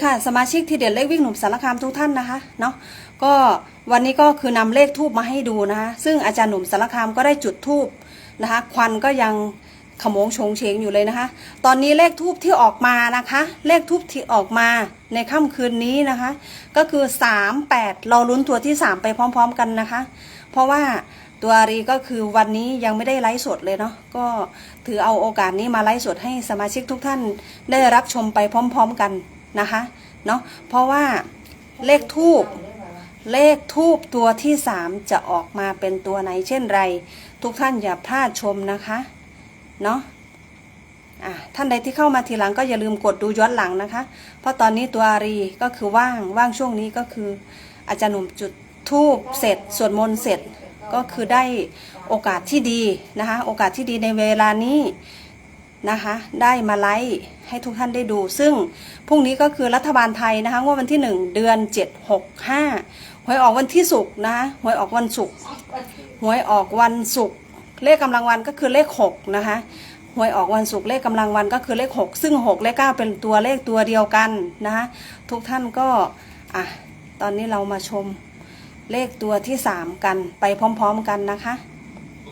ค่ะสมาชิกที่เด็ดเลขวิ่งหนุ่มสารคามทุกท่านนะคะเนาะก็วันนี้ก็คือนำเลขทูบมาให้ดูนะคะซึ่งอาจารย์หนุ่มสารคามก็ได้จุดทูบนะคะควันก็ยังขโมงโฉงเฉงอยู่เลยนะคะ ตอนนี้เลขทูบที่ออกมานะคะ เลขทูบที่ออกมาในค่ำคืนนี้นะคะ ก็คือ 3 8 เราลุ้นตัวที่ 3 ไปพร้อม ๆ กันนะคะ เพราะว่าตัวอารีก็คือวันนี้ยังไม่ได้ไลฟ์สดเลยเนาะก็ถือเอาโอกาสนี้มาไลฟ์สดให้สมาชิกทุกท่านได้รับชมไปพร้อม ๆ กัน นะคะเนาะเพราะว่าเลขทูบเลขทูบตัวที่สามจะออกมาเป็นตัวไหนเช่นไร ทุกท่านอย่าพลาดชมนะคะเนาะอะท่านใดที่เข้ามาทีหลังก็อย่าลืมกดดูย้อนหลังนะคะ เพราะตอนนี้ตัวอารีก็คือว่างว่างช่วงนี้ก็คือ อาจารย์หนุ่มจุดทูบเสร็จสวดมนต์เสร็จก็คือได้โอกาสที่ดีนะคะ โอกาสที่ดีในเวลานี้ นะคะ ได้มาไลฟ์ให้ทุกท่านได้ดู ซึ่งพรุ่งนี้ก็คือรัฐบาลไทยนะคะงวดวันที่ 1 เดือน 7 6 5หวยออกวันที่ศุกร์นะคะหวยออกวันศุกร์หวยออกวันศุกร์เลขกำลังวันก็คือเลข6นะคะหวยออกวันศุกร์เลขกำลังวันก็คือเลข 6 ซึ่ง6เลข9เป็นตัวเลขตัวเดียวกันนะคะทุกท่านก็อะตอนนี้เรามาชมเลขตัวที่สามกันไปพร้อมๆกันนะคะ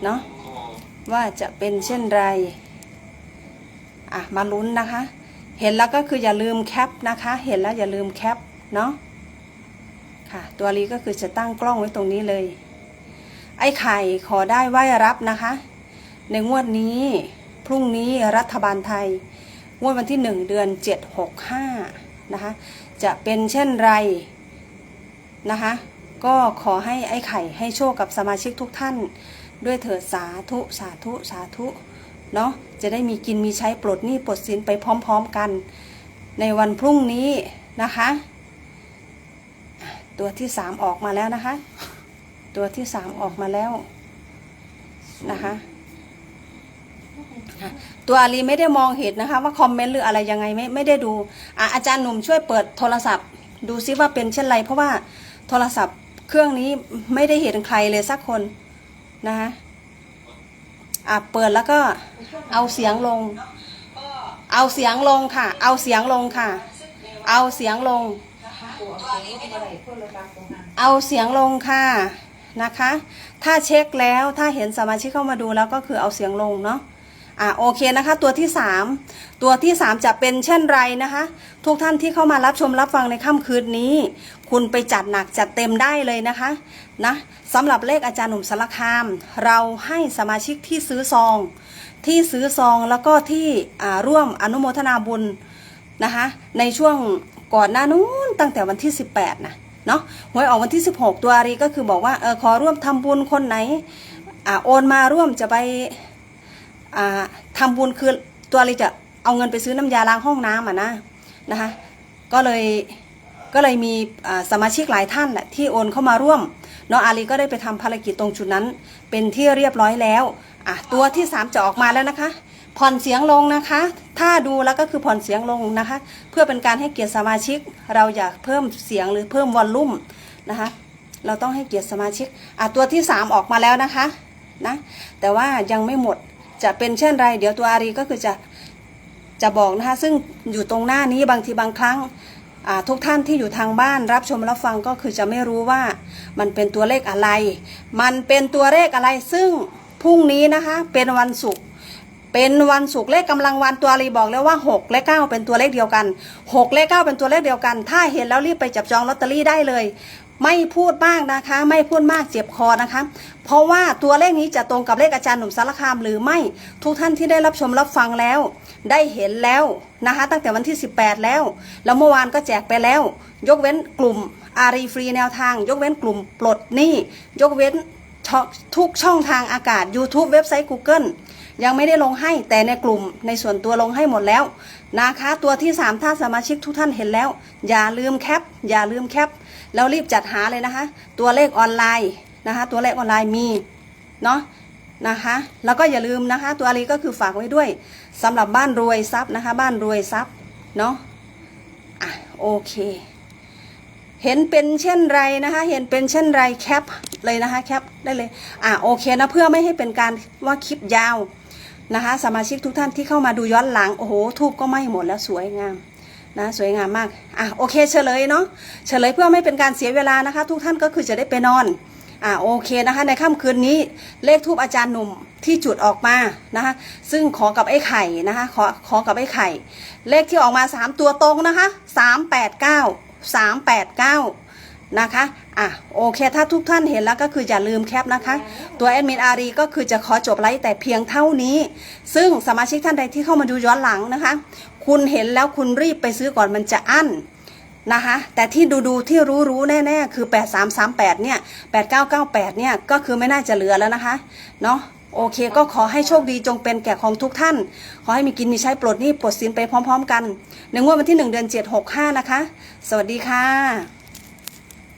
เนาะว่าจะเป็นเช่นไร อะมาลุ้นนะคะ เห็นแล้วก็คืออย่าลืมแคปนะคะ เห็นแล้วอย่าลืมแคปเนาะค่ะ ตัวนี้ก็คือจะตั้งกล้องไว้ตรงนี้เลย ไอ้ไข่ขอได้ไหว้รับนะคะ ในงวดนี้ พรุ่งนี้รัฐบาลไทย งวดวันที่หนึ่งเดือนเจ็ดหกห้านะคะ จะเป็นเช่นไรนะคะ ก็ขอให้ไอ้ไข่ให้โชคกับสมาชิกทุกท่าน ด้วยเถิดสาธุสาธุสาธุ เนาะจะได้มีกินมีใช้ปลดหนี้ปลดสินไปพร้อมๆกัน ในวันพรุ่งนี้นะคะ ตัวที่สามออกมาแล้วนะคะ ตัวที่สามออกมาแล้วนะคะตัวอาลีไม่ได้มองเห็นนะคะ ว่าคอมเมนต์หรืออะไรยังไงไม่ไม่ได้ดูออาจารย์หนุ่มช่วยเปิดโทรศัพท์ ดูซิว่าเป็นเช่นไร เพราะว่าโทรศัพท์เครื่องนี้ไม่ได้เห็นใครเลยสักคนนะคะ อะเปิดแล้วก็เอาเสียงลง เอาเสียงลงค่ะ เอาเสียงลงค่ะ เอาเสียงลง เอาเสียงลงค่ะนะคะ ถ้าเช็คแล้วถ้าเห็นสมาชิกเข้ามาดูแล้วก็คือเอาเสียงลงเนาะ อะโอเคนะคะตัวที่สามตัวที่สามจะเป็นเช่นไรนะคะ ทุกท่านที่เข้ามารับชมรับฟังในค่ำคืนนี้ คุณไปจัดหนักจัดเต็มได้เลยนะคะนะสำหรับเลขอาจารย์หนุ่มสารคาม เราให้สมาชิกที่ซื้อซอง ที่ซื้อซองแล้วก็ที่อ่าร่วมอนุโมทนาบุญนะคะในช่วงก่อนหน้านู้นตั้งแต่วันที่ 18นะเนาะหวยออกวันที่ 16 ตัวอารีก็คือบอกว่าเออขอร่วมทำบุญคนไหนอ่าโอนมาร่วมจะไป อ่าทำบุญคือตัวอารีจะเอาเงินไปซื้อน้ำยาล้างห้องน้ำอะนะนะคะก็เลยก็เลยมีสมาชิกหลายท่านแหละที่โอนเข้ามาร่วมเนาะอารีก็ได้ไปทำภารกิจตรงจุดนั้น เป็นที่เรียบร้อยแล้วอะตัวที่ 3 จะออกมาแล้วนะคะ ผ่อนเสียงลงนะคะ ถ้าดูแล้วก็คือผ่อนเสียงลงนะคะ เพื่อเป็นการให้เกียรติสมาชิก เราอยากเพิ่มเสียงหรือเพิ่มวอลลุ่มนะคะ เราต้องให้เกียรติสมาชิกอะตัวที่ 3 ออกมาแล้วนะคะนะแต่ว่ายังไม่หมด จะเป็นเช่นไร เดี๋ยวตัวอารีก็คือจะจะบอกนะคะ ซึ่งอยู่ตรงหน้านี้บางทีบางครั้งทุกท่านที่อยู่ทางบ้านรับชมรับฟังก็คือจะไม่รู้ว่ามันเป็นตัวเลขอะไร มันเป็นตัวเลขอะไร ซึ่งพรุ่งนี้นะคะเป็นวันศุกร์เป็นวันศุกร์เลขกำลังวันตัวอารีบอกแล้วว่า 6 และ 9 เป็นตัวเลขเดียวกัน 6 และ 9 เป็นตัวเลขเดียวกัน ถ้าเห็นแล้วรีบไปจับจองลอตเตอรี่ได้เลย ไม่พูดมากนะคะ ไม่พูดมากเจ็บคอนะคะ เพราะว่าตัวเลขนี้จะตรงกับเลขอาจารย์หนุ่มสารคามหรือไม่ทุกท่านที่ได้รับชมรับฟังแล้ว ได้เห็นแล้วนะคะ ตั้งแต่วันที่ 18 แล้ว แล้วเมื่อวานก็แจกไปแล้ว ยกเว้นกลุ่มอารีฟรีแนวทาง ยกเว้นกลุ่มปลดหนี้ยกเว้นทุกช่องทางอากาศ YouTube เว็บไซต์ Google ยังไม่ได้ลงให้แต่ในกลุ่มในส่วนตัวลงให้หมดแล้วนะคะ ตัวที่ 3 ถ้าสมาชิกทุกท่านเห็นแล้ว อย่าลืมแคป อย่าลืมแคป แล้วรีบจัดหาเลยนะคะ ตัวเลขออนไลน์นะคะ ตัวเลขออนไลน์มีเนาะนะคะแล้วก็อย่าลืมนะคะ ตัวอารีก็คือฝากไว้ด้วยสำหรับบ้านรวยทรัพย์นะคะ บ้านรวยทรัพย์เนาะอะโอเค เห็นเป็นเช่นไรนะคะ เห็นเป็นเช่นไรแคปเลยนะคะแคปได้เลยอะโอเคนะเพื่อไม่ให้เป็นการว่าคลิปยาวนะคะ สมาชิกทุกท่านที่เข้ามาดูย้อนหลังโอ้โหทูบก็ไหม้หมดแล้วสวยงาม นะสวยงามมาก อะโอเคเฉลยเนาะเฉลยเพื่อไม่เป็นการเสียเวลานะคะ ทุกท่านก็คือจะได้ไปนอน อะโอเคนะคะ ในค่ำคืนนี้เลขทูปอาจารย์หนุ่มที่จุดออกมานะคะ ซึ่งขอกับไอ้ไข่นะคะ ขอขอกับไอ้ไข่ เลขที่ออกมา 3 ตัวตรงนะคะ 389 389 นะคะอะโอเคถ้าทุกท่านเห็นแล้วก็คืออย่าลืมแคปนะคะ ตัวแอดมินอารีก็คือจะขอจบไลฟ์แต่เพียงเท่านี้ ซึ่งสมาชิกท่านใดที่เข้ามาดูย้อนหลังนะคะ คุณเห็นแล้วคุณรีบไปซื้อก่อนมันจะอั้นนะคะแต่ที่ดูดูที่รู้รู้แน่ๆคือ 8338 เนี่ย 8998 เนี่ย ก็คือไม่น่าจะเหลือแล้วนะคะ เนาะโอเค ก็ขอให้โชคดีจงเป็นแก่ของทุกท่าน ขอให้มีกินมีใช้ปลดหนี้ปลดสินไปพร้อม ๆ กันในงวดวันที่ 1 เดือน 765 นะคะ สวัสดีค่ะ